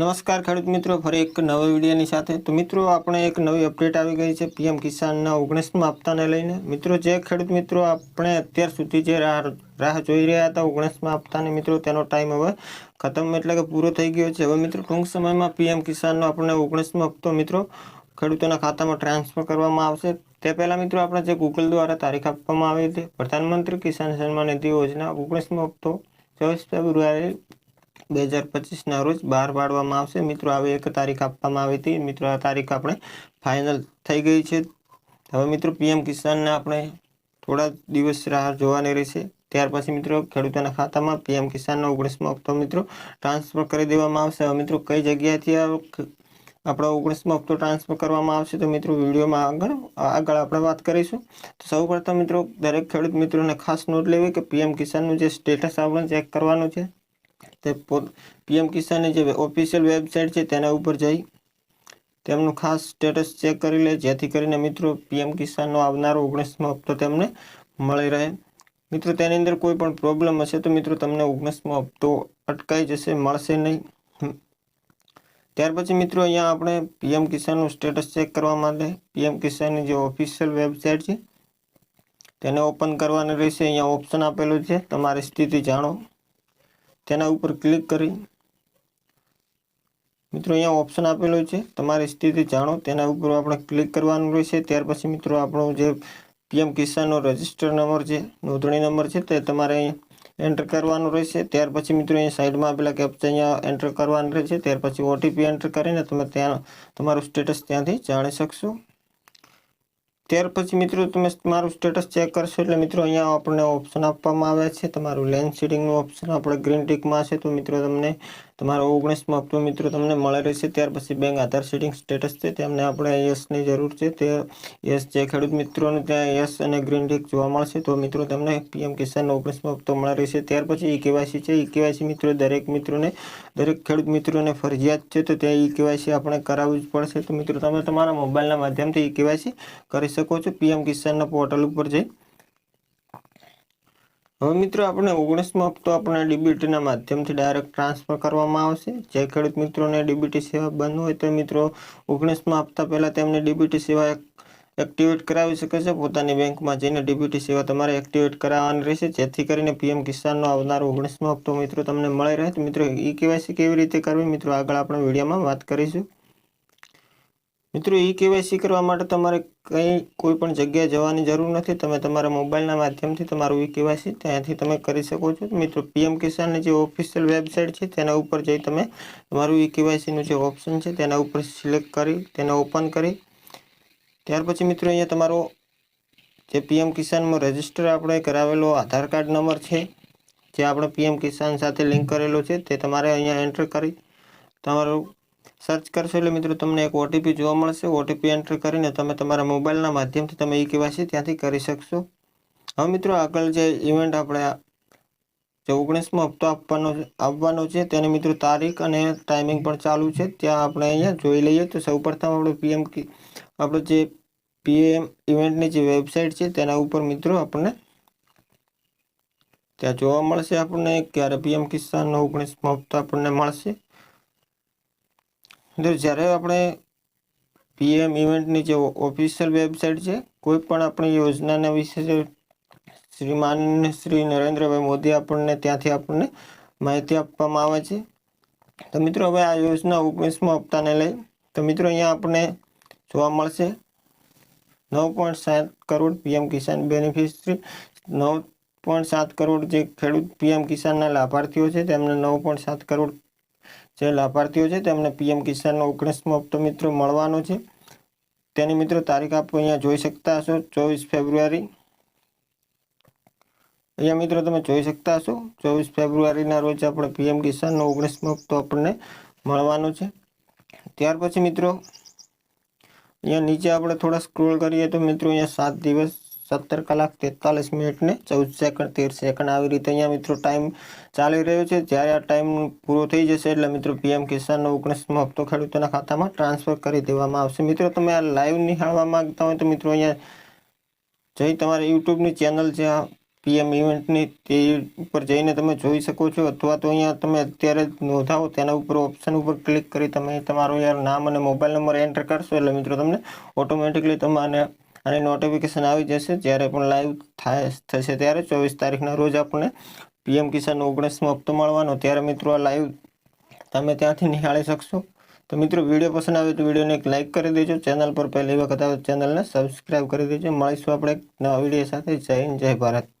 નમસ્કાર ખેડૂત મિત્રો, ફરી એક નવા વિડીયોની સાથે. તો મિત્રો, આપણે એક નવી અપડેટ આવી ગઈ છે પીએમ કિસાનના ઓગણીસમાં હપ્તાને લઈને. મિત્રો, જે ખેડૂત મિત્રો આપણે અત્યાર સુધી જે રાહ રાહ જોઈ રહ્યા હતા ઓગણીસમાં હપ્તાને મિત્રો, તેનો ટાઈમ હવે ખતમ એટલે કે પૂરો થઈ ગયો છે. હવે મિત્રો, ટૂંક સમયમાં પીએમ કિસાનનો આપણને ઓગણીસમો હપ્તો, મિત્રો, ખેડૂતોના ખાતામાં ટ્રાન્સફર કરવામાં આવશે. તે પહેલાં, મિત્રો, આપણે જે ગૂગલ દ્વારા તારીખ આપવામાં આવી હતી. પ્રધાનમંત્રી કિસાન સન્માન નિધિ યોજના ઓગણીસમો હપ્તો, ચોવીસ ફેબ્રુઆરી બે હજાર પચીસના રોજ બહાર પાડવામાં આવશે. મિત્રો આવી એક તારીખ આપવામાં આવી હતી. મિત્રો, આ તારીખ આપણે ફાઇનલ થઈ ગઈ છે. હવે મિત્રો, પીએમ કિસાનને આપણે થોડા દિવસ રાહ જોવાની રહેશે. ત્યાર પછી મિત્રો, ખેડૂતોના ખાતામાં પીએમ કિસાનનો ઓગણીસમો હપ્તો મિત્રો ટ્રાન્સફર કરી દેવામાં આવશે. હવે મિત્રો, કઈ જગ્યાએથી આ આપણો ઓગણીસમો હપ્તો ટ્રાન્સફર કરવામાં આવશે તો મિત્રો, વિડીયોમાં આગળ આગળ આપણે વાત કરીશું. તો સૌ મિત્રો, દરેક ખેડૂત મિત્રોને ખાસ નોટ લેવી કે પીએમ કિસાનનું જે સ્ટેટસ આપણે ચેક કરવાનું છે તે પીએમ કિસાનની જે ઓફિશિયલ વેબસાઇટ છે તેના ઉપર જઈ તેમનું ખાસ સ્ટેટસ ચેક કરી લે, જેથી કરીને મિત્રો પીએમ કિસાનનો આવનારો ઓગણીસમો હપ્તો તેમને મળી રહે. મિત્રો, તેની અંદર કોઈ પણ પ્રોબ્લેમ હશે તો મિત્રો તમને ઓગણીસમો હપ્તો અટકાઈ જશે, મળશે નહીં. ત્યાર પછી મિત્રો અહીંયા આપણે પીએમ કિસાનનું સ્ટેટસ ચેક કરવા માટે પીએમ કિસાનની જે ઓફિશિયલ વેબસાઇટ છે તેને ઓપન કરવાની રહેશે. અહીંયા ઓપ્શન આપેલું છે. તમારી સ્થિતિ જાણો. તેના ઉપર ક્લિક કરી. મિત્રો, અહીંયા ઓપ્શન આપેલું છે. તમારી સ્થિતિ જાણો. તેના ઉપર આપણે ક્લિક કરવાનું રહેશે. ત્યાર પછી મિત્રો, આપણો જે પીએમ કિસાનનો રજિસ્ટર નંબર છે, નોંધણી નંબર છે, તે તમારે એન્ટર કરવાનું રહેશે. ત્યાર પછી મિત્રો, અહીંયા સાઈડમાં આપેલા કેપ્ચા અહીંયા એન્ટર કરવાનું રહેશે. ત્યાર પછી ઓટીપી એન્ટર કરીને તમે ત્યાં, તમારું સ્ટેટસ ત્યાંથી જાણી શકશો. ત્યાર પછી મિત્રો તમે તમારું સ્ટેટસ ચેક કરશો એટલે મિત્રો અહીંયા આપણને ઓપ્શન આપવામાં આવ્યા છે. તમારું લેન્સ સીડિંગનું ઓપ્શન આપણે ગ્રીન ટીકમાં છે તો મિત્રો તમને તમારો ઓગણીસમો હપ્તો મિત્રો તમને મળે રહેશે, ત્યાર પછી બેંક આધાર સેટિંગ સ્ટેટસ છે, તેમને આપણે યસની જરૂર છે. તે યસ જે ખેડૂત મિત્રોને ત્યાં યસ અને ગ્રીન ટેક જોવા મળશે, તો મિત્રો તમને પીએમ કિસાનનો ઓગણીસમો હપ્તો મળે રહેશે. ત્યાર પછી ઈ કેવાયસી છે. ઈ કેવાયસી મિત્રો દરેક મિત્રોને, દરેક ખેડૂત મિત્રોને ફરજિયાત છે, તો ત્યાં ઈ કેવાયસી આપણે કરાવવું જ પડશે. તો મિત્રો તમે તમારા મોબાઈલના માધ્યમથી ઈ કેવાયસી કરી શકો છો. પીએમ કિસાનના પોર્ટલ ઉપર જઈ હવે મિત્રો આપણે ઓગણીસમો હપ્તો આપણે ડીબીટીના માધ્યમથી ડાયરેક્ટ ટ્રાન્સફર કરવામાં આવશે. જે ખેડૂત મિત્રોને ડીબીટી સેવા બંધ હોય તો મિત્રો ઓગણીસમાં હપ્તા પહેલાં તેમને ડીબીટી સેવા એક્ટિવેટ કરાવી શકે છે. પોતાની બેંકમાં જઈને ડીબીટી સેવા તમારે એક્ટિવેટ કરાવવાની રહેશે. જેથી કરીને પીએમ કિસાનનો આવનારો ઓગણીસમો હપ્તો મિત્રો તમને મળી રહે. તો મિત્રો ઈ કેવાયસી કેવી રીતે કરવી? મિત્રો આગળ આપણે વિડીયોમાં વાત કરીશું. મિત્રો, ઈ કેવાયસી કરવા માટે તમારે કંઈ કોઈ પણ જગ્યાએ જવાની જરૂર નથી. તમે તમારા મોબાઈલના માધ્યમથી તમારું ઈ કેવાયસી ત્યાંથી તમે કરી શકો છો. મિત્રો, પીએમ કિસાનની જે ઓફિશિયલ વેબસાઇટ છે, તેના ઉપર જઈ તમે તમારું ઈ કેવાયસીનું જે ઓપ્શન છે, તેના ઉપર સિલેક્ટ કરી, તેને ઓપન કરી. ત્યાર પછી મિત્રો, અહીંયા તમારો જે પીએમ કિસાનમાં રજિસ્ટર આપણે કરાવેલો આધાર કાર્ડ નંબર છે, જે આપણે પીએમ કિસાન સાથે લિંક કરેલો છે, તે તમારે અહીંયા એન્ટર કરી તમારું સર્ચ કરશો એટલે મિત્રો તમને એક ઓટીપી જોવા મળશે. ઓટીપી એન્ટર કરીને તમે તમારા મોબાઈલના માધ્યમથી તમે ઈ કેવાયસી ત્યાંથી કરી શકશો. હવે મિત્રો આગળ જે ઇવેન્ટ આપણે જે ઓગણીસમો હપ્તો આપવાનો આવવાનો છે, તેની મિત્રો તારીખ અને ટાઈમિંગ પણ ચાલુ છે. ત્યાં આપણે અહીંયા જોઈ લઈએ તો સૌપ્રથમ આપણે પીએમ આપણે જે પીએમ ઇવેન્ટની જે વેબસાઇટ છે, તેના ઉપર મિત્રો આપણને ત્યાં જોવા મળશે આપણને ક્યારે પીએમ કિસાનનો ઓગણીસમો હપ્તો આપણને મળશે. મિત્રો, જ્યારે આપણે પીએમ ઇવેન્ટની જે ઓફિશિયલ વેબસાઇટ છે, કોઈ પણ આપણી યોજનાના વિશે જે શ્રીમાન શ્રી નરેન્દ્રભાઈ મોદી આપણને ત્યાંથી આપણને માહિતી આપવામાં આવે છે. તો મિત્રો, હવે આ યોજના ઓગણીસમો હપ્તાને લઈ, તો મિત્રો, અહીંયા આપણને જોવા મળશે. નવ પોઈન્ટ સાત કરોડ પીએમ કિસાન બેનિફિશરી નવ પોઈન્ટ સાત કરોડ જે ખેડૂત પીએમ કિસાનના લાભાર્થીઓ છે, તેમને નવ પોઈન્ટ સાત કરોડ જે લાભાર્થીઓ છે, તેમને પીએમ કિસાનનો ઓગણીસમો હપ્તો મિત્રો મળવાનો છે. તેની મિત્રો તારીખ આપ અહીંયા જોઈ શકતા હશો, ચોવીસ ફેબ્રુઆરી. અહીંયા મિત્રો તમે જોઈ શકતા હશો, ચોવીસ ફેબ્રુઆરીના રોજ આપણે પીએમ કિસાનનો ઓગણીસમો હપ્તો આપણને મળવાનો છે. ત્યાર પછી મિત્રો, અહીંયા નીચે આપણે થોડા સ્ક્રોલ કરીએ તો મિત્રો અહીંયા સાત દિવસ સત્તર કલાક તેતાલીસ મિનિટ ને ચૌદ સેકન્ડ, તેર સેકન્ડ આવી રીતે અહીંયા મિત્રો ટાઈમ ચાલી રહ્યો છે. જ્યારે આ ટાઈમ પૂરો થઈ જશે એટલે મિત્રો પીએમ કિસાનનો ઓગણીસમો હપ્તો ખેડૂતોના ખાતામાં ટ્રાન્સફર કરી દેવામાં આવશે. મિત્રો તમે આ લાઈવ નિહાળવા માંગતા હોય તો મિત્રો અહીંયા જઈ તમારી યુટ્યુબની ચેનલ છે પીએમ ઇવેન્ટની તે ઉપર જઈને તમે જોઈ શકો છો. અથવા તો અહીંયા તમે અત્યારે નોંધાવો, તેના ઉપર ઓપ્શન ઉપર ક્લિક કરી તમે તમારું યાર નામ અને મોબાઈલ નંબર એન્ટર કરશો એટલે મિત્રો તમને ઓટોમેટિકલી તમારે આની નોટિફિકેશન આવી જશે. જ્યારે પણ લાઈવ થાય, થશે ત્યારે ચોવીસ તારીખના રોજ આપણને પીએમ કિસાન ઓગણીસમો હપ્તો મળવાનો. ત્યારે મિત્રો આ લાઈવ તમે ત્યાંથી નિહાળી શકશો. તો મિત્રો વીડિયો પસંદ આવે તો વિડીયોને એક લાઇક કરી દેજો. ચેનલ પર પહેલી વખત આવે ચેનલને સબસ્ક્રાઈબ કરી દેજો. મળીશું આપણે નવા વીડિયો સાથે. જય હિન્દ, જય ભારત.